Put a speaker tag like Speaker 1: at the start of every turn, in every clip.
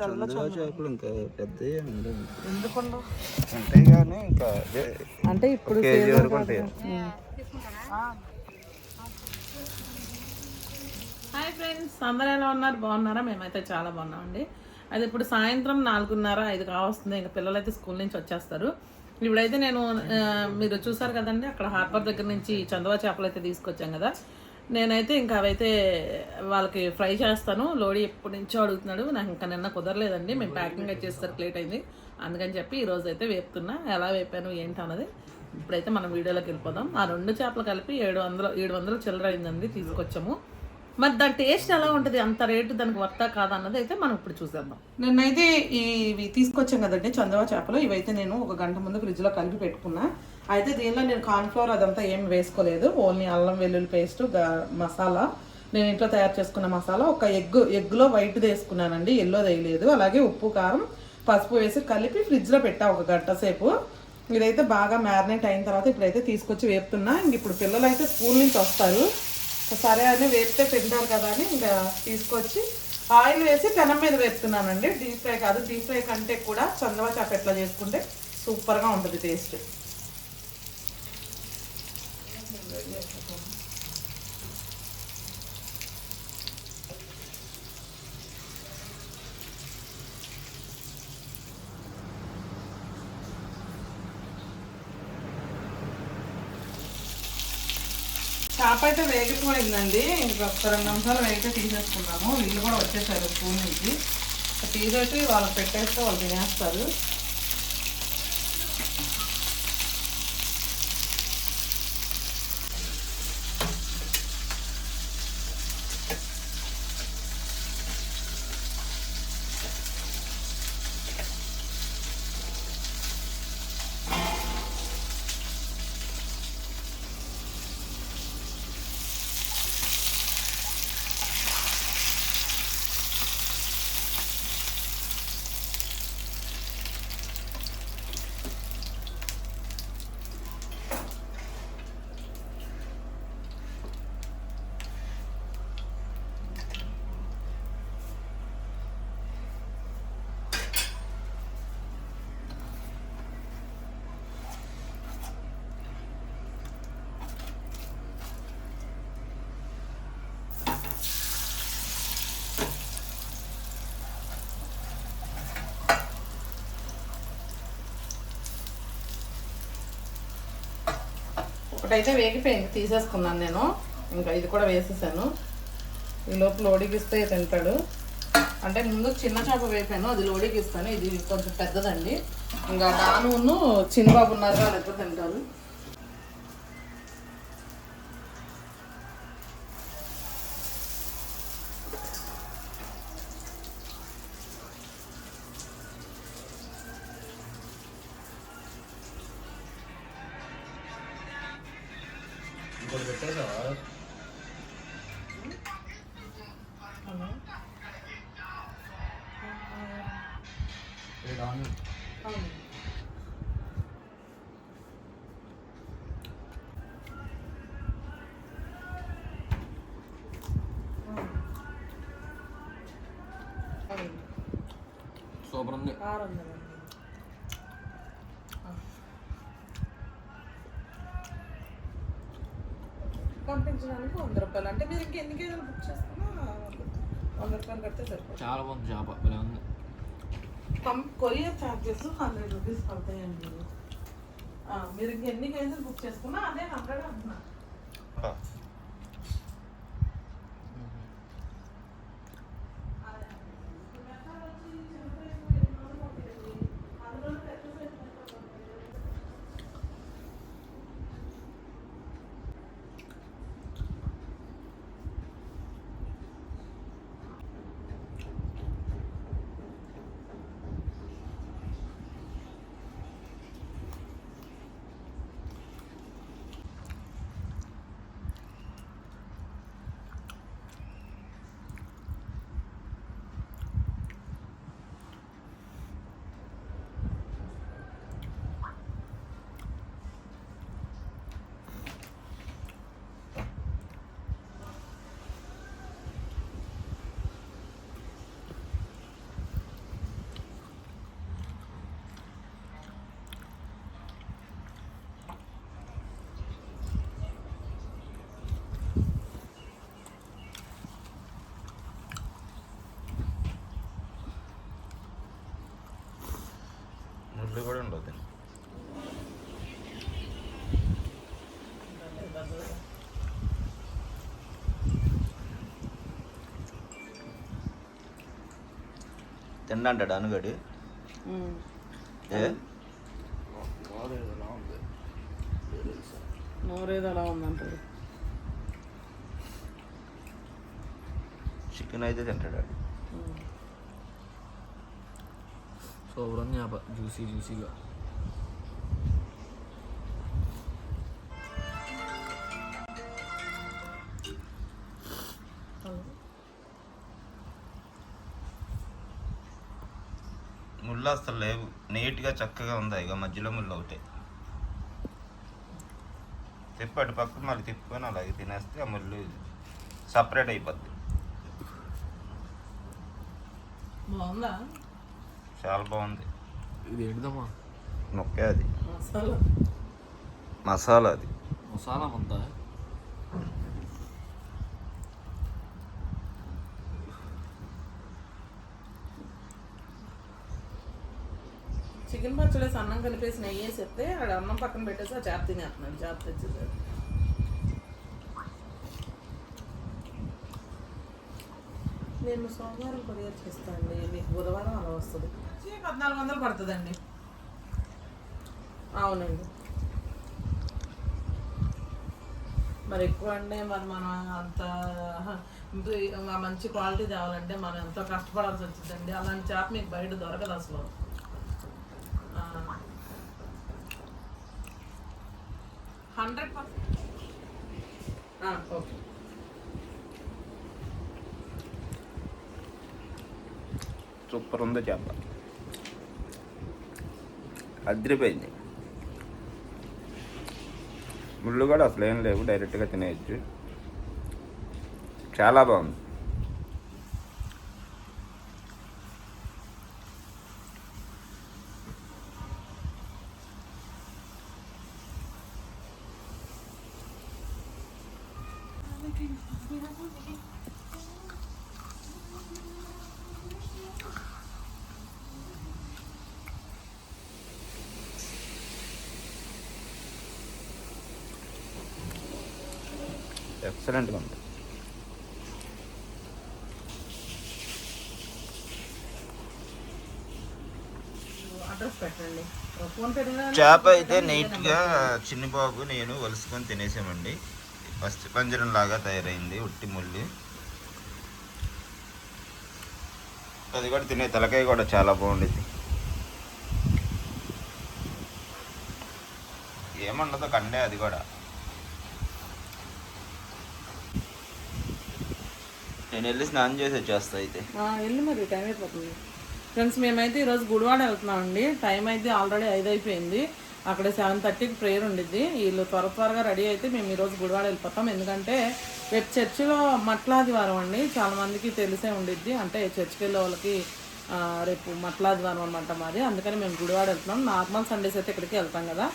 Speaker 1: తెల్ల
Speaker 2: చందువా చేపలు ఇంకా పెద్దవి ఉండవు.
Speaker 1: ఎందుకుండా?
Speaker 2: ఉంటాయి కానీ ఇంకా అదే
Speaker 1: అంటే ఇప్పుడు
Speaker 2: కేజీ వరకు ఉంటాయి.
Speaker 3: హాయ్ ఫ్రెండ్స్ అందరూ ఎలా ఉన్నారు? బాగున్నారా? మేమైతే చాలా బాగున్నామండి. అది ఇప్పుడు సాయంత్రం నాలుగున్నర ఐదు కావస్తుంది. ఇంకా పిల్లలైతే స్కూల్ నుంచి వచ్చేస్తారు. ఇప్పుడైతే నేను మీరు చూసారు కదండి అక్కడ హార్బర్ దగ్గర నుంచి చందవా చేపలు అయితే తీసుకొచ్చాం కదా. నేనైతే ఇంకా అవైతే వాళ్ళకి ఫ్రై చేస్తాను. లోడి ఎప్పటి నుంచో అడుగుతున్నాడు. నాకు ఇంకా నిన్న కుదరలేదండి. మేము ప్యాకింగ్ అయితే లేట్ అయింది. అందుకని చెప్పి ఈరోజు అయితే వేపుతున్నా. ఎలా వేపాను ఏంటి అన్నది ఇప్పుడైతే మనం వీడియోలోకి వెళ్ళిపోదాం. ఆ రెండు చేపలు కలిపి ఏడు వందలు ఏడు వందలు చిల్లర అయిందండి తీసుకొచ్చాము. మరి దాని టేస్ట్ ఎలా ఉంటుంది? అంత రేటు దానికి వర్తా కాదా అన్నది అయితే మనం ఇప్పుడు చూసేద్దాం. నిన్నైతే ఇవి తీసుకొచ్చాం కదండి చందవా చేపలు. ఇవైతే నేను ఒక గంట ముందు ఫ్రిడ్జ్లో కలిపి పెట్టుకున్నా. అయితే దీనిలో నేను కార్న్ఫ్లవర్ అదంతా ఏం వేసుకోలేదు. ఓన్లీ అల్లం వెల్లుల్లి పేస్ట్ మసాలా. నేను ఇంట్లో తయారు చేసుకున్న మసాలా. ఒక ఎగ్ ఎగ్లో వైట్ వేసుకున్నానండి. ఎల్లో వేయలేదు. అలాగే ఉప్పు కారం పసుపు వేసి కలిపి ఫ్రిడ్జ్లో పెట్టా ఒక గంట సేపు. ఇదైతే బాగా మ్యారినేట్ అయిన తర్వాత ఇప్పుడైతే తీసుకొచ్చి వేపుతున్నా. ఇంక ఇప్పుడు పిల్లలు అయితే స్కూల్ నుంచి వస్తారు. సరే అని వేపితే తింటారు కదా అని ఇంకా తీసుకొచ్చి ఆయిల్ వేసి పెనం మీద వేపుతున్నానండి. డీప్ ఫ్రై కాదు. డీప్ ఫ్రై కంటే కూడా చందవా చేప ఎట్లా చేసుకుంటే సూపర్గా ఉంటుంది టేస్ట్. చేప అయితే వేగిపోయిందండి. ఇంకొక రెండు నిమిషాలు వేగితే తీసేసుకున్నాము వీళ్ళు కూడా వచ్చేసారు స్కూల్ నుంచి. తీసేసి వాళ్ళకి పెట్టేస్తే వాళ్ళు తినేస్తారు. ఒకటైతే వేగిపోయింది తీసేసుకున్నాను నేను. ఇంకా ఇది కూడా వేసేసాను. ఈ లోపు లోడిగిస్తే తింటాడు. అంటే ముందు చిన్న చేప వేపాను అది లోడికి ఇస్తాను. ఇది కొంచెం పెద్దదండి. ఇంకా దాను చిన్నబాబు ఉన్నారు వాళ్ళు వాళ్ళిద్దరు తింటారు.
Speaker 2: ఇది ఆన్ సూపర్ ఉంది
Speaker 3: పంపించడానికి వంద రూపాయలు అంటే మీరు ఇంకా ఎన్ని కేజీలు బుక్ చేసుకున్నా వంద రూపాయలు కడితే సరిపోతుంది
Speaker 2: చాలా బాగుంది చేప భలే ఉంది
Speaker 3: పం కొరియర్ ఛార్జెస్ హండ్రెడ్ రూపీస్ పడతాయండి. మీరు ఇంక ఎన్ని కేజీలు బుక్ చేసుకున్నా అదే హండ్రెడ్ అంటున్నా.
Speaker 2: తిండంటాడు అనుగడి. ఏ?
Speaker 3: నోరేది అలా ఉందంటారు
Speaker 2: చికెన్ అయితే తింటాడు.
Speaker 4: చేప జ్యూసీ జ్యూసీగా.
Speaker 2: ముళ్ళు అసలు లేవు. నీట్గా చక్కగా ఉంది? ఇక మధ్యలో ముళ్ళు అవుతాయి తిప్పాడు పక్కన మళ్ళీ తిప్పుకొని అలాగే తినేస్తే ఆ ముళ్ళు సపరేట్ అయిపోద్ది.
Speaker 3: బాగుందా?
Speaker 2: చాలా బాగుంది.
Speaker 4: ఇది ఏంటిదమ్మా?
Speaker 2: మొక్కే అది.
Speaker 3: మసాలా.
Speaker 2: మసాలా అది.
Speaker 4: మసాలా అంతా
Speaker 3: చికెన్ పచ్చడి అన్నం కలిపేసి నెయ్యి వేసి చెప్తే ఆడ అన్నం పక్కన పెట్టేసి ఆ చేప తినేస్తున్నాడు. చేప తెచ్చేసాడు. నేను సోమవారం కొరియర్ చేస్తానండి. మీకు బుధవారం అలా వస్తుంది. పద్నాలుగు వందలు పడుతుందండి. అవునండి. మరి ఎక్కువ అంటే మరి మనం అంత మంచి క్వాలిటీ తేవాలంటే మనం ఎంతో కష్టపడాల్సి వచ్చిందండి అలాంటి చేప మీకు బయట దొరకదు అసలు. Hundred okay.
Speaker 2: సూపర్ ఉంది చేప. అదిరిపోయింది. ముళ్ళు కూడా అసలు ఏం లేవు డైరెక్ట్గా తినేయచ్చు. చాలా బాగుంది. ఎక్సలెంట్గా ఉంది చేప అయితే నీట్గా చిన్నబాబు నేను వలుసుకొని తినేసామండి. పంజరం లాగా తయారైంది ఉట్టి ముల్లి. అది కూడా తినే తలకాయ కూడా చాలా బాగుండేది ఏముండదు కండే అది కూడా. నేను వెళ్ళి స్నానం చేసి వచ్చేస్తా అయితే.
Speaker 3: వెళ్ళి మరి టైం అయిపోతుంది. ఫ్రెండ్స్ మేమైతే ఈరోజు గుడివాడ వెళ్తున్నామండి. టైం అయితే ఆల్రెడీ ఐదు అయిపోయింది అక్కడ సెవెన్ థర్టీకి ప్రేయర్ ఉండిద్ది. వీళ్ళు త్వర త్వరగా రెడీ అయితే మేము ఈరోజు గుడివాడ వెళ్ళిపోతాం. ఎందుకంటే రేపు చర్చిలో మట్లాదివారం అండి. చాలా మందికి తెలిసే ఉండిద్ది. అంటే చర్చికి వెళ్ళే వాళ్ళకి రేపు మట్లాదివారం అనమాట మాది. అందుకని మేము గుడివాడ వెళ్తున్నాం. నార్మల్ సండేస్ అయితే ఇక్కడికి వెళ్తాం కదా.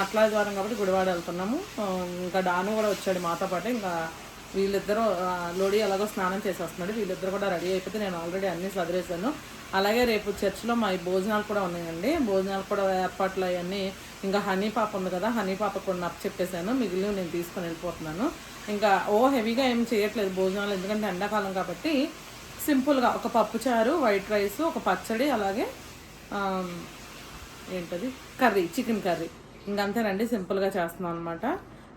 Speaker 3: మట్లాదివారం కాబట్టి గుడివాడ వెళ్తున్నాము. ఇంకా డాను కూడా వచ్చాడు మాతో పాటు. ఇంకా వీళ్ళిద్దరూ లోడి ఎలాగో స్నానం చేసేస్తున్నాడు. వీళ్ళిద్దరు కూడా రెడీ అయిపోతే నేను ఆల్రెడీ అన్నీ సదిరేశాను అలాగే రేపు చర్చిలో మా భోజనాలు కూడా ఉన్నాయండి. భోజనాలు కూడా ఏర్పాట్లు అవన్నీ ఇంకా హనీ పాప ఉంది కదా హనీ పాప కూడా నప్పు చెప్పేశాను. మిగిలిన నేను తీసుకొని వెళ్ళిపోతున్నాను. ఇంకా ఓ హెవీగా ఏం చేయట్లేదు భోజనాలు ఎందుకంటే ఎండాకాలం కాబట్టి సింపుల్గా ఒక పప్పు చారు వైట్ రైస్ ఒక పచ్చడి అలాగే ఏంటది? Curry chicken curry. ఇంకంతేనండి సింపుల్గా చేస్తున్నాం అనమాట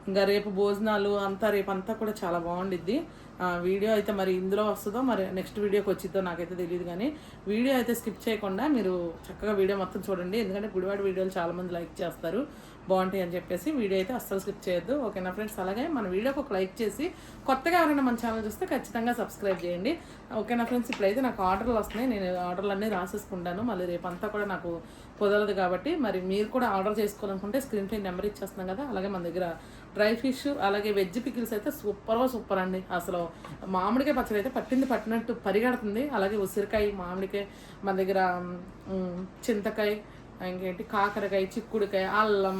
Speaker 3: ఇంకా రేపు భోజనాలు అంతా రేపు అంతా కూడా చాలా బాగుండిద్ది. ఆ, వీడియో అయితే మరి ఇందులో వస్తుందో మరి నెక్స్ట్ వీడియోకి వచ్చిద్దో నాకైతే తెలియదు కానీ వీడియో అయితే స్కిప్ చేయకుండా మీరు చక్కగా వీడియో మొత్తం చూడండి. ఎందుకంటే గుడివాడ వీడియోలు చాలామంది లైక్ చేస్తారు. బాగుంటాయి అని చెప్పేసి వీడియో అయితే అస్సలు స్కిప్ చేయొద్దు. ఓకేనా ఫ్రెండ్స్? అలాగే మన వీడియోకి ఒక లైక్ చేసి కొత్తగా ఎవరైనా మన ఛానల్ చూస్తే ఖచ్చితంగా సబ్స్క్రైబ్ చేయండి. ఓకేనా ఫ్రెండ్స్? ఇప్పుడైతే నాకు ఆర్డర్లు వస్తున్నాయి. నేను ఆర్డర్లు అన్నీ రాసేసుకుంటాను. మళ్ళీ రేపంతా కూడా నాకు కుదరదు కాబట్టి మరి మీరు కూడా ఆర్డర్ చేసుకోవాలనుకుంటే స్క్రీన్ పై నెంబర్ ఇచ్చేస్తున్నాం కదా. అలాగే మన దగ్గర డ్రై ఫిష్ అలాగే వెజ్ పికిల్స్ అయితే సూపర్ సూపర్ అండి. అసలు మామిడికాయ పచ్చడి అయితే పట్టింది పట్టినట్టు పరిగెడుతుంది. అలాగే ఉసిరికాయ మామిడికాయ మన దగ్గర చింతకాయ ఇంకేంటి కాకరకాయ చిక్కుడుకాయ అల్లం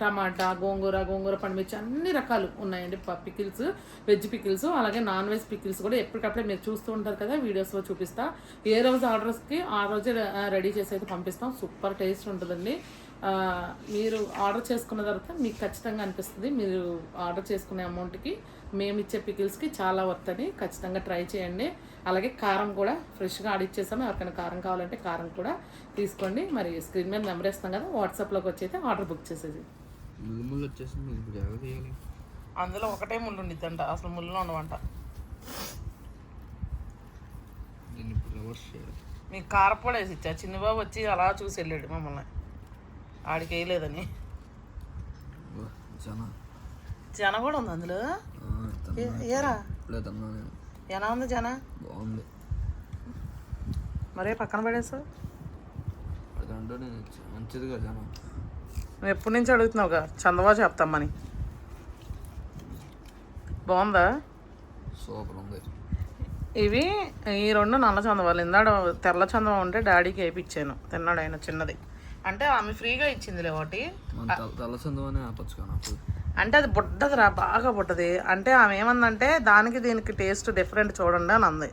Speaker 3: టమాటా గోంగూర గోంగూర పండుమిర్చి అన్ని రకాలు ఉన్నాయండి. పికిల్స్ వెజ్ పికిల్స్ అలాగే నాన్ వెజ్ పికిల్స్ కూడా ఎప్పటికప్పుడే మీరు చూస్తూ ఉంటారు కదా వీడియోస్లో చూపిస్తా. ఏ రోజు ఆర్డర్స్కి ఆ రోజే రెడీ చేసి అయితే పంపిస్తాం. సూపర్ టేస్ట్ ఉంటుందండి. మీరు ఆర్డర్ చేసుకున్న తర్వాత మీకు ఖచ్చితంగా అనిపిస్తుంది. మీరు ఆర్డర్ చేసుకునే అమౌంట్కి మేము ఇచ్చే పికిల్స్కి చాలా వర్త్ అని ఖచ్చితంగా ట్రై చేయండి. అలాగే కారం కూడా ఫ్రెష్గా ఆడిచ్చేసాము ఎవరికైనా కారం కావాలంటే కారం కూడా తీసుకోండి. మరి స్క్రీన్ మీద నెంబర్ ఇస్తాం కదా వాట్సాప్లోకి వచ్చి అయితే ఆర్డర్ బుక్ చేసేది. అందులో ఒకటే ముళ్ళు ఉండిద్దంట. అసలు ముళ్ళు ఉండవంట. మీకు కారపొడి వేసి ఇచ్చా. చిన్నబాబు వచ్చి అలా చూసి వెళ్ళాడు మమ్మల్ని. ఆడికి వేయలేదని జన. కూడా ఉంది అందులో? ఏరా? ఎలా ఉంది జన?
Speaker 4: బాగుంది.
Speaker 3: మరే పక్కన పడేసావు.
Speaker 4: మంచిదిగా
Speaker 3: నువ్వు ఎప్పటి నుంచి అడుగుతున్నావుగా? చందవా చెప్తామని. బాగుందా?
Speaker 4: సూపర్ ఉంది.
Speaker 3: ఇవి ఈ రెండు నల్ల చందవాలు. ఇందాడు తెల్ల చందవ ఉంటే డాడీకి వేయించాను తిన్నాడు ఆయన చిన్నది. అంటే ఆమె ఫ్రీగా ఇచ్చిందిలే ఒకటి.
Speaker 4: ఆపచ్చు కానీ
Speaker 3: అంటే అది బుడ్డదిరా బాగా బుడ్డది. అంటే ఆమె ఏమందంటే దానికి దీనికి టేస్ట్ డిఫరెంట్ చూడండి అని అంది.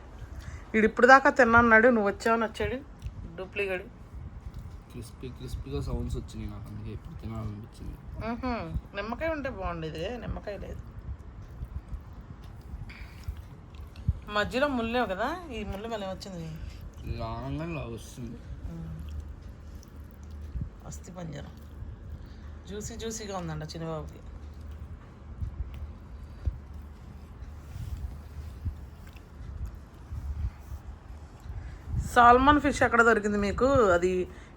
Speaker 3: వీడు ఇప్పుడు దాకా తిన్నాడు నువ్వు వచ్చావని వచ్చాడు. డూప్లికేట్.
Speaker 4: క్రిస్పీ క్రిస్పీగా సౌండ్స్ వచ్చినాయి నాకు అందుకే ఇప్పుడు తినాలనిపించింది.
Speaker 3: నిమ్మకాయ ఉంటే బాగుండేది నిమ్మకాయ లేదు. మధ్యలో ముళ్ళేవు కదా ఈ ముళ్ళు మళ్ళీ వచ్చింది.
Speaker 4: ఇలా వస్తుంది
Speaker 3: అస్థి పంజరం జ్యూసీ జ్యూసీగా ఉందంట చిన్నబాబుకి సాల్మన్ ఫిష్ ఎక్కడ దొరికింది మీకు అది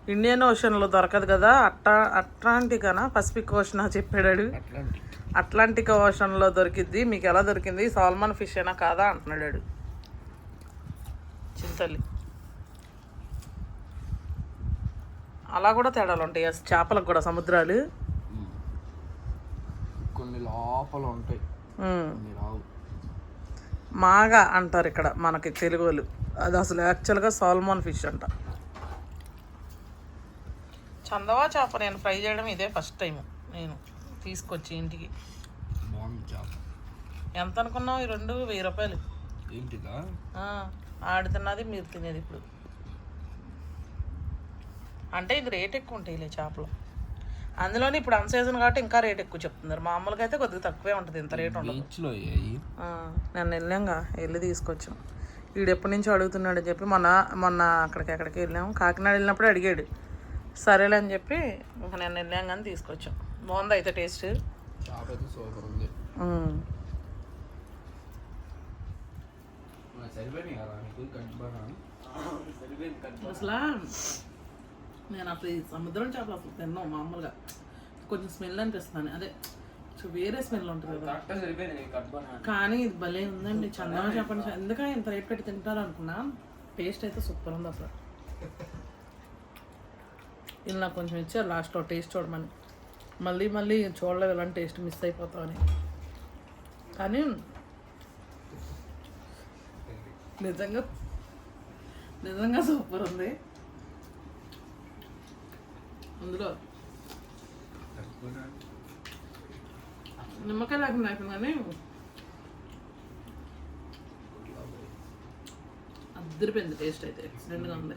Speaker 3: ఇండియన్ ఓషన్లో దొరకదు కదా అట్టా అట్లాంటికనా పసిఫిక్ ఓషన్ చెప్పాడు
Speaker 4: అట్లాంటి
Speaker 3: అట్లాంటిక్ ఓషన్లో దొరికిద్ది మీకు ఎలా దొరికింది సాల్మన్ ఫిష్ అయినా కాదా అంటున్నాడు. చింతల్లి అలా కూడా తేడాలు ఉంటాయి. అసలు చేపలకు కూడా సముద్రాలు.
Speaker 4: కొన్ని లోపల ఉంటాయి.
Speaker 3: మాగా అంటారు ఇక్కడ మనకి తెలుగు వాళ్ళు అది అసలు యాక్చువల్గా సాల్మన్ ఫిష్ అంట. చందవా చేప నేను ఫ్రై చేయడం ఇదే ఫస్ట్ టైం నేను తీసుకొచ్చి ఇంటికి. ఎంత అనుకున్నావు? ఈ రెండు వెయ్యి రూపాయలు.
Speaker 4: ఏంటిదా?
Speaker 3: ఆ, ఆడు తిన్నది మీరు తినేది ఇప్పుడు. అంటే ఇది రేట్ ఎక్కువ ఉంటాయిలే చేపలు. అందులోని ఇప్పుడు అన్ సీజన్ కాబట్టి ఇంకా రేట్ ఎక్కువ చెప్తున్నారు. మామూలుగా అయితే కొద్దిగా తక్కువే ఉంటుంది. ఇంత రేట్ ఉండదు.
Speaker 4: బీచ్లో అయ్యాయి
Speaker 3: ఆ, నేను వెళ్ళాంగా. వెళ్ళి తీసుకొచ్చాం. వీడు ఎప్పటి నుంచో అడుగుతున్నాడు అని చెప్పి మొన్న మొన్న అక్కడికి ఎక్కడికి వెళ్ళాము కాకినాడ వెళ్ళినప్పుడు అడిగాడు. సరేలే అని చెప్పి ఇంకా నేను వెళ్ళాం కానీ తీసుకొచ్చాం. బాగుంది అయితే టేస్ట్
Speaker 4: సూపర్ ఉంది.
Speaker 3: అసలు నేను అసలు ఈ సముద్రం చేపలు అసలు తిన్నాం మామూలుగా. కొంచెం స్మెల్ అనిపిస్తుంది. అదే వేరే స్మెల్ ఉంటుంది కదా. కానీ ఇది భలే ఉందండి. చందనం చెప్పండి ఎందుకంటే ఇంత రేట్ పెట్టి తింటారు అనుకున్నా టేస్ట్ అయితే సూపర్ ఉంది అసలు. ఇది నాకు కొంచెం ఇచ్చారు లాస్ట్లో టేస్ట్ చూడమని. మళ్ళీ మళ్ళీ చూడలేదు ఇలాంటి టేస్ట్ మిస్ అయిపోతామని కానీ నిజంగా నిజంగా సూపర్ ఉంది. అందులో. నిమ్మకాయ లేకుండా అయిపోయింది కానీ అద్దరిపోయింది టేస్ట్ అయితే. ఎక్సలెంట్గా ఉంది.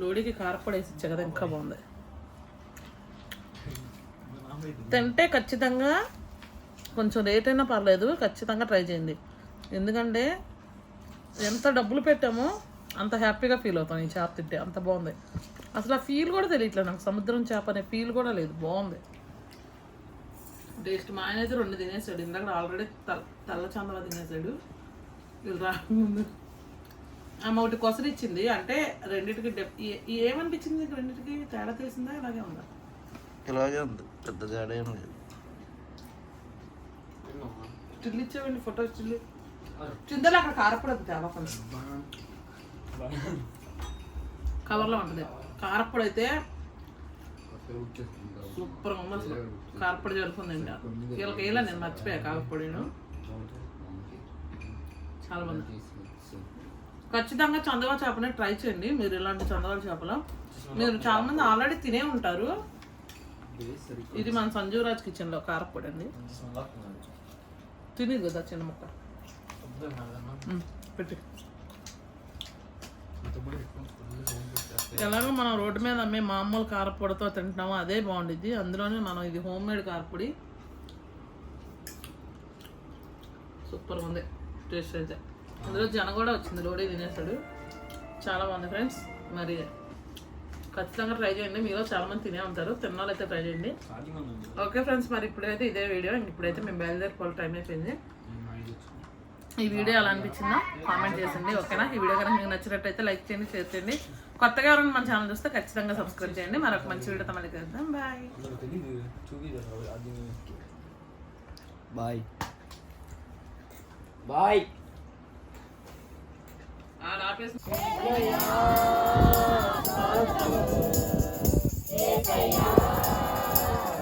Speaker 3: లోడీకి కారపొడి వేసి ఇచ్చా కదా ఇంకా బాగుంది. తింటే ఖచ్చితంగా కొంచెం రేట్ అయినా పర్లేదు ఖచ్చితంగా ట్రై చేయండి. ఎందుకంటే ఎంత డబ్బులు పెట్టామో అంత హ్యాపీగా ఫీల్ అవుతాం ఈ చేప తింటే అంత బాగుంది. అసలు ఆ ఫీల్ కూడా తెలియట్లేదు నాకు. సముద్రం చేప అనే ఫీల్ కూడా లేదు. బాగుంది. టేస్ట్ మా ఆయన అయితే రెండు తినేసాడు. ఇందాక ఆల్రెడీ తెల్ల చందవ తినేసాడు. రాకముందు. ఆమె ఒకటి కొసరి ఇచ్చింది. అంటే రెండింటికి డెప్ ఏమనిపించింది నీకు రెండింటికి? తేడా తెలిసిందా? ఇలాగే ఉందా?
Speaker 2: ఇలాగే ఉంది. పెద్ద తేడా ఏం లేదు.
Speaker 3: స్టిల్ ఇచ్చావండి. ఫోటో స్టిల్ చిందలు అక్కడ కారపొడి చాలా కొంచెం కవర్లో ఉంటుంది. కారపొడి అయితే సూపర్ ఉంది అసలు. కారపొడి జరుగుతుందండి వీళ్ళకి వేయలే నేను మర్చిపోయా కారపొడిను చాలా బాగుంది. ఖచ్చితంగా చందవ చేపని ట్రై చేయండి. మీరు ఇలాంటి చందవ చేపలు. మీరు చాలా మంది ఆల్రెడీ తినే ఉంటారు. ఇది మన సంజీవరాజ్ కిచెన్లో కారపొడి అండి తినేది కదా చిన్న ముక్క? పెట్టు. ఎలాగో మనం రోడ్డు మీద అమ్మే మామూలు కారపొడితో తింటున్నామో అదే బాగుండిద్ది. అందులోనే మనం ఇది హోమ్ మేడ్ కారపొడి. సూపర్ ఉంది. టేస్ట్ అయితే. అందులో జన కూడా వచ్చింది. లోడీ తినేసాడు. చాలా బాగుంది ఫ్రెండ్స్. మరి ఖచ్చితంగా ట్రై చేయండి. మీలో చాలా మంది తినే ఉంటారు. తిన్న వాళ్ళు అయితే ట్రై చేయండి ఓకే ఫ్రెండ్స్. మరి ఇప్పుడైతే ఇదే వీడియో. ఇప్పుడైతే మేము బయలుదేరిపోవాలి టైం అయిపోయింది. ఈ వీడియో ఎలా అనిపించిందో కామెంట్ చేయండి ఓకేనా? ఈ వీడియో కనుక మీకు నచ్చినట్టయితే లైక్ చేయండి షేర్ చేయండి. కొత్తగా ఎవరైనా మన ఛానల్ చూస్తే ఖచ్చితంగా సబ్స్క్రైబ్ చేయండి. మరొక మంచి వీడియోతో మళ్ళీ కలుద్దాం. బాయ్
Speaker 4: బాయ్ బాయ్
Speaker 3: ఆపేసి